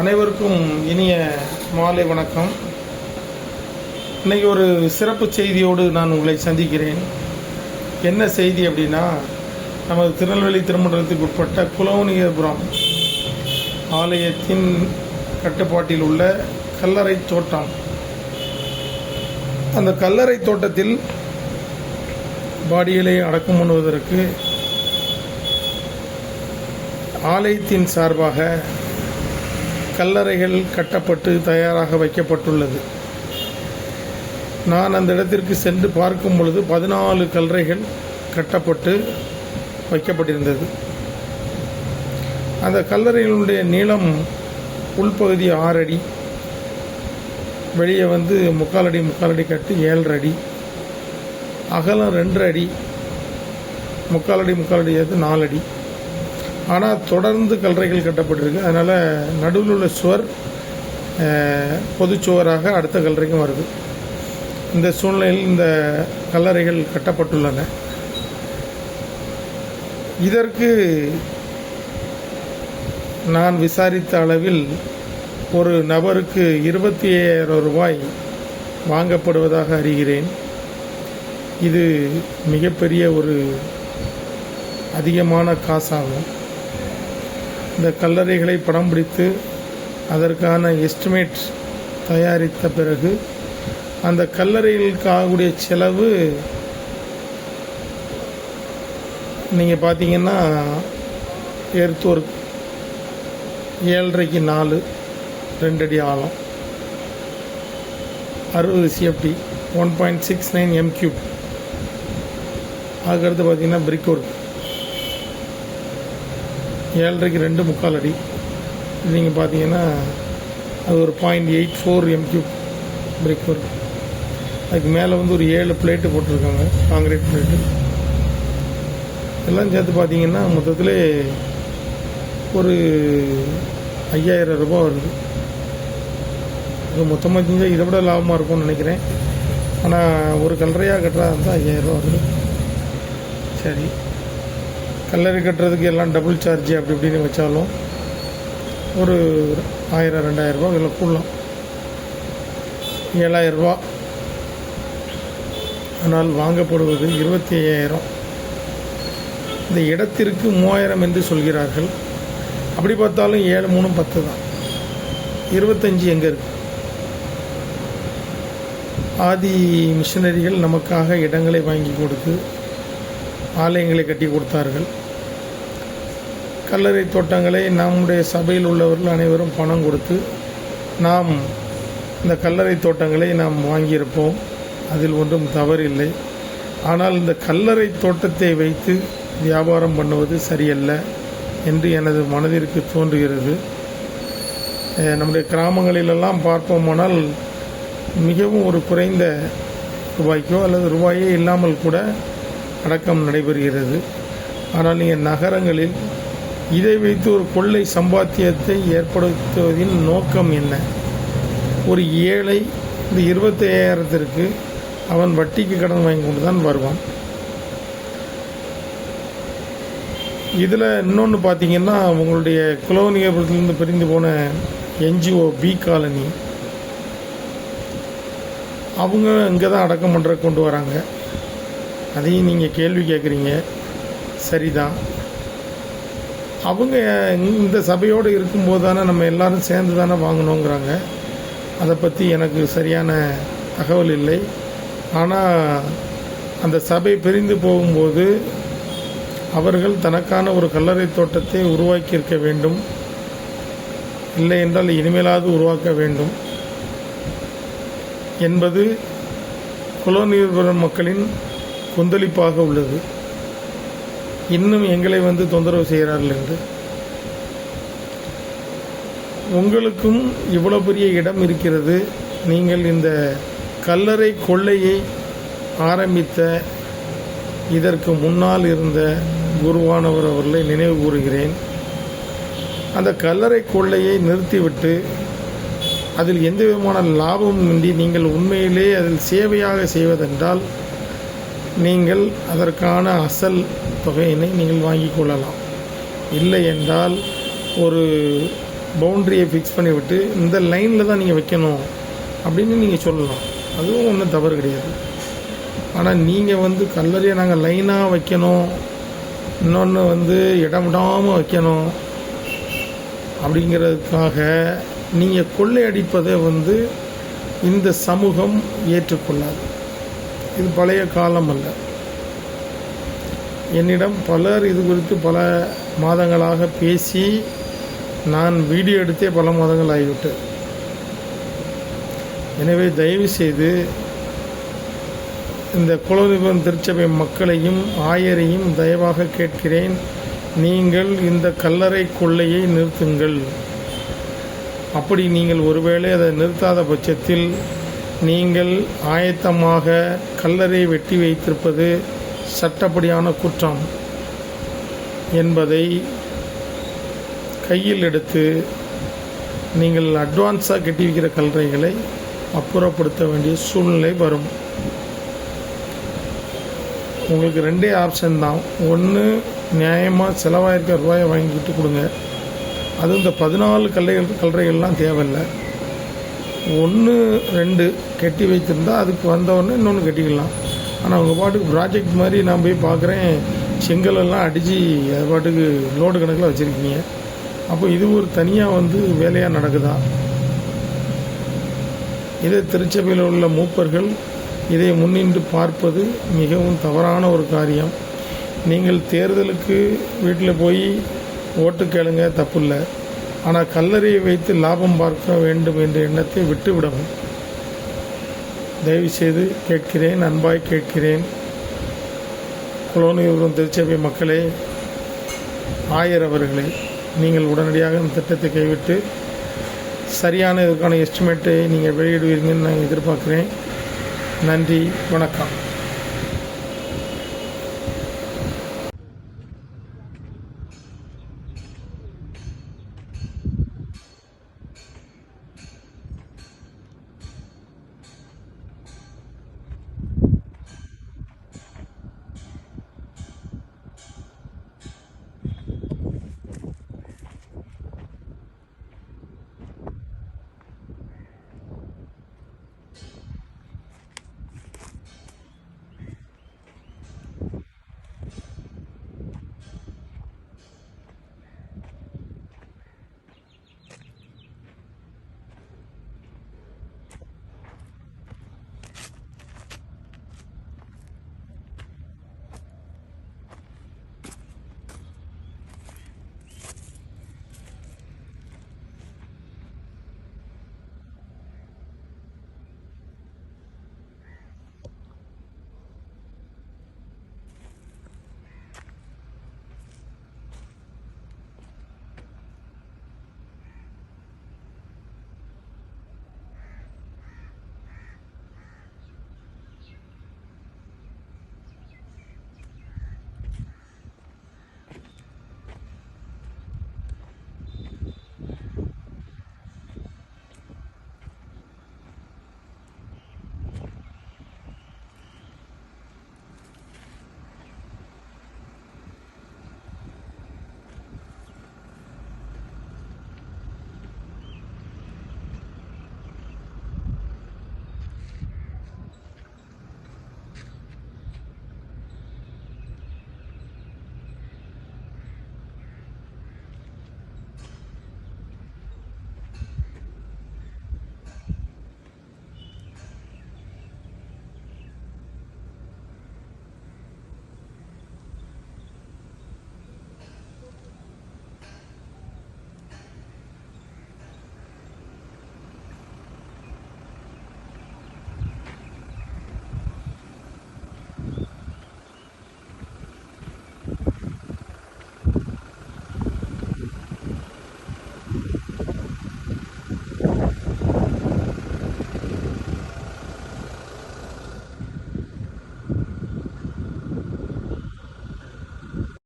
அனைவருக்கும் இனிய மாலை வணக்கம். இன்னைக்கு ஒரு சிறப்பு செய்தியோடு நான் உங்களை சந்திக்கிறேன். என்ன செய்தி அப்படின்னா நமது திருநெல்வேலி திருமண்டலத்துக்கு உட்பட்ட குலவுனியபுரம் ஆலயத்தின் கட்டுப்பாட்டில் உள்ள கல்லறை தோட்டம். அந்த கல்லறை தோட்டத்தில் பாடிகளை அடக்கம் பண்ணுவதற்கு ஆலயத்தின் சார்பாக கல்லறைகள் கட்டப்பட்டு தயாராக வைக்கப்பட்டுள்ளது. நான் அந்த இடத்திற்கு சென்று பார்க்கும் பொழுது பதினாலு கல்லறைகள் கட்டப்பட்டு வைக்கப்பட்டிருந்தது. அந்த கல்லறைகளுடைய நீளம் உள்பகுதி ஆறடி வெளியே வந்து முக்கால் அடி முக்கால் அடி கட்டி ஏழரை அடி அகலம் ரெண்டு அடி முக்கால் அடி முக்கால் அடி அது நாலு அடி. ஆனால் தொடர்ந்து கல்லறைகள் கட்டப்பட்டிருக்கு. அதனால் நடுவில் உள்ள சுவர் பொதுச்சுவராக பொதுச் சுவராக அடுத்த கல்லறைக்கும் வருது. இந்த சூழ்நிலையில் இந்த கல்லறைகள் கட்டப்பட்டுள்ளன. இதற்கு நான் விசாரித்த அளவில் ஒரு நபருக்கு இருபத்தி ஐயாயிரம் ரூபாய் வாங்கப்படுவதாக அறிகிறேன். இது மிகப்பெரிய ஒரு அதிகமான காசாகும். இந்த கல்லறைகளை படம் பிடித்து அதற்கான எஸ்டிமேட் தயாரித்த பிறகு அந்த கல்லறைகளுக்கு ஆகக்கூடிய செலவு நீங்கள் பார்த்தீங்கன்னா எர்த் ஏழரைக்கு நாலு ரெண்டு அடி ஆழம். அறுபது CFT one point six nine m cube அதுக்கடுத்து பார்த்தீங்கன்னா பிரிக் ஒர்க் ஏழரைக்கு ரெண்டு முக்கால் அடி. நீங்கள் பார்த்தீங்கன்னா அது ஒரு point eight four m cube brick work அதுக்கு மேலே வந்து ஒரு ஏழு பிளேட்டு போட்டிருக்காங்க காங்கிரீட் பிளேட்டு எல்லாம் சேர்த்து பார்த்தீங்கன்னா மொத்தத்தில் ஒரு ஐயாயிரம் ரூபாய் வருது. இது மொத்தமாக செஞ்சால் இதை விட லாபமாக இருக்கும்னு நினைக்கிறேன். ஆனால் ஒரு கல்லறையாக கட்டுறதா இருந்தால் ஐயாயிரம் ரூபா வருது. சரி. கல்லறை கட்டுறதுக்கு எல்லாம் டபுள் சார்ஜ் அப்படி இப்படின்னு வச்சாலும் ஒரு ஆயிரம் ரெண்டாயிரம் ரூபா இதில் கூடலாம். ஏழாயிரரூபா ஆனால் வாங்கப்படுவது இருபத்தி ஐயாயிரம் இந்த இடத்திற்கு மூவாயிரம் என்று சொல்கிறார்கள். அப்படி பார்த்தாலும் ஏழு மூணு பத்து தான். இருபத்தஞ்சி எங்கே இருக்கு? ஆதி மிஷினரிகள் நமக்காக இடங்களை வாங்கி கொடுத்து ஆலயங்களை கட்டி கொடுத்தார்கள். கல்லறை தோட்டங்களை நம்முடைய சபையில் உள்ளவர்கள் அனைவரும் பணம் கொடுத்து நாம் இந்த கல்லறை தோட்டங்களை நாம் வாங்கியிருப்போம். அதில் ஒன்றும் தவறில்லை. ஆனால் இந்த கல்லறை தோட்டத்தை வைத்து வியாபாரம் பண்ணுவது சரியல்ல என்று எனது மனதிற்கு தோன்றுகிறது. நம்முடைய கிராமங்களிலெல்லாம் பார்ப்போமானால் மிகவும் ஒரு குறைந்த ரூபாய்க்கோ அல்லது ரூபாயே இல்லாமல் கூட அடக்கம் நடைபெறுகிறது. ஆனால் நீங்கள் நகரங்களில் இதை வைத்து ஒரு கொள்ளை சம்பாத்தியத்தை ஏற்படுத்துவதின் நோக்கம் என்ன? ஒரு ஏழை இந்த இருபத்தி ஐயாயிரத்திற்கு அவன் வட்டிக்கு கடன் வாங்கி கொண்டு தான் வருவான். இதில் இன்னொன்று பார்த்தீங்கன்னா உங்களுடைய குலவனிகபுரத்திலிருந்து பிரிந்து போன என்ஜிஓ பி காலனி. அவங்க இங்கே தான் அடக்கம் பண்ணுற கொண்டு வராங்க. அதையும் நீங்கள் கேள்வி கேட்குறீங்க சரிதான். அவங்க இந்த சபையோடு இருக்கும்போது தானே நம்ம எல்லாரும் சேர்ந்து தானே வாங்கணுங்கிறாங்க. அதை பற்றி எனக்கு சரியான தகவல் இல்லை. ஆனால் அந்த சபை பிரிந்து போகும்போது அவர்கள் தனக்கான ஒரு கல்லறை தோட்டத்தை உருவாக்கியிருக்க வேண்டும். இல்லை என்றால் இனிமேலாவது உருவாக்க வேண்டும். என்பது குலோனியபுரம் மக்களின் கொந்தளிப்பாக உள்ளது. இன்னும் எங்களை வந்து தொந்தரவு செய்கிறார்கள் என்று. உங்களுக்கும் இவ்வளோ பெரிய இடம் இருக்கிறது. நீங்கள் இந்த கல்லறை கொள்ளையை ஆரம்பித்த இதற்கு முன்னால் இருந்த குருவானவர் அவர்களை நினைவு கூறுகிறேன். அந்த கல்லறை கொள்ளையை நிறுத்திவிட்டு அதில் எந்த விதமான லாபமும் இன்றி நீங்கள் உண்மையிலே அதில் சேவையாக செய்வதென்றால் நீங்கள் அதற்கான அசல் தொகையினை நீங்கள் வாங்கி கொள்ளலாம். இல்லை என்றால் ஒரு பவுண்ட்ரியை ஃபிக்ஸ் பண்ணிவிட்டு இந்த லைனில் தான் நீங்கள் வைக்கணும் அப்படின்னு நீங்கள் சொல்லலாம். அதுவும் ஒன்றும் தவறு கிடையாது. ஆனால் நீங்கள் வந்து கல்லறையை நாங்கள் லைனாக வைக்கணும் இன்னொன்று வந்து இடம் விடாமல் வைக்கணும் அப்படிங்கிறதுக்காக நீங்கள் கொள்ளையடிப்பதை வந்து இந்த சமூகம் ஏற்றுக்கொள்ளாது. இது பழைய காலம் அல்ல. என்னிடம் பலர் இது குறித்து பல மாதங்களாக பேசி நான் வீடியோ எடுத்தே பல மாதங்கள் ஆகிவிட்டேன் எனவே தயவு செய்து இந்த குலதெய்வம் திருச்சபை மக்களையும் ஆயரையும் தயவாக கேட்கிறேன். நீங்கள் இந்த கல்லறை கொள்ளையை நிறுத்துங்கள். அப்படி நீங்கள் ஒருவேளை அதை நிறுத்தாத பட்சத்தில் நீங்கள் ஆயத்தமாக கல்லறை வெட்டி வைத்திருப்பது சட்டப்படியான குற்றம் என்பதை கையில் எடுத்து நீங்கள் அட்வான்ஸாக கட்டி வைக்கிற கல்லறைகளை அப்புறப்படுத்த வேண்டிய சூழ்நிலை வரும். உங்களுக்கு ரெண்டே ஆப்ஷன் தான். ஒன்று நியாயமாக செலவாயிருக்க ரூபாயை வாங்கிட்டு கொடுங்க. அதுவும் இந்த பதினாலு கல்லைகள் கல்லறைகள்லாம் தேவையில்லை. ஒன்று ரெண்டு கட்டி வைத்திருந்தா அதுக்கு வந்தவொடனே இன்னொன்று கட்டிக்கலாம். ஆனால் உங்கள் பாட்டுக்கு ப்ராஜெக்ட் மாதிரி நான் போய் பார்க்குறேன். செங்கலெல்லாம் அடித்து அது பாட்டுக்கு லோடு கணக்கில் வச்சுருக்கீங்க. அப்போ இது ஒரு தனியாக வந்து வேலையாக நடக்குதா? இதை திருச்சபையில் உள்ள மூப்பர்கள் இதை முன்னின்று பார்ப்பது மிகவும் தவறான ஒரு காரியம். நீங்கள் தேர்தலுக்கு வீட்டில் போய் ஓட்டு கேளுங்க தப்பு இல்லை ஆனால் கல்லறையை வைத்து லாபம் பார்க்க வேண்டும் என்ற எண்ணத்தை விட்டுவிடவும். தயவுசெய்து கேட்கிறேன் அன்பாய் கேட்கிறேன். குலோனியூரும் திருச்சபை மக்களே ஆயர் அவர்களே நீங்கள் உடனடியாக இந்த திட்டத்தை கைவிட்டு சரியான இதற்கான எஸ்டிமேட்டை நீங்கள் வெளியிடுவீங்கன்னு நான் எதிர்பார்க்குறேன். நன்றி வணக்கம்.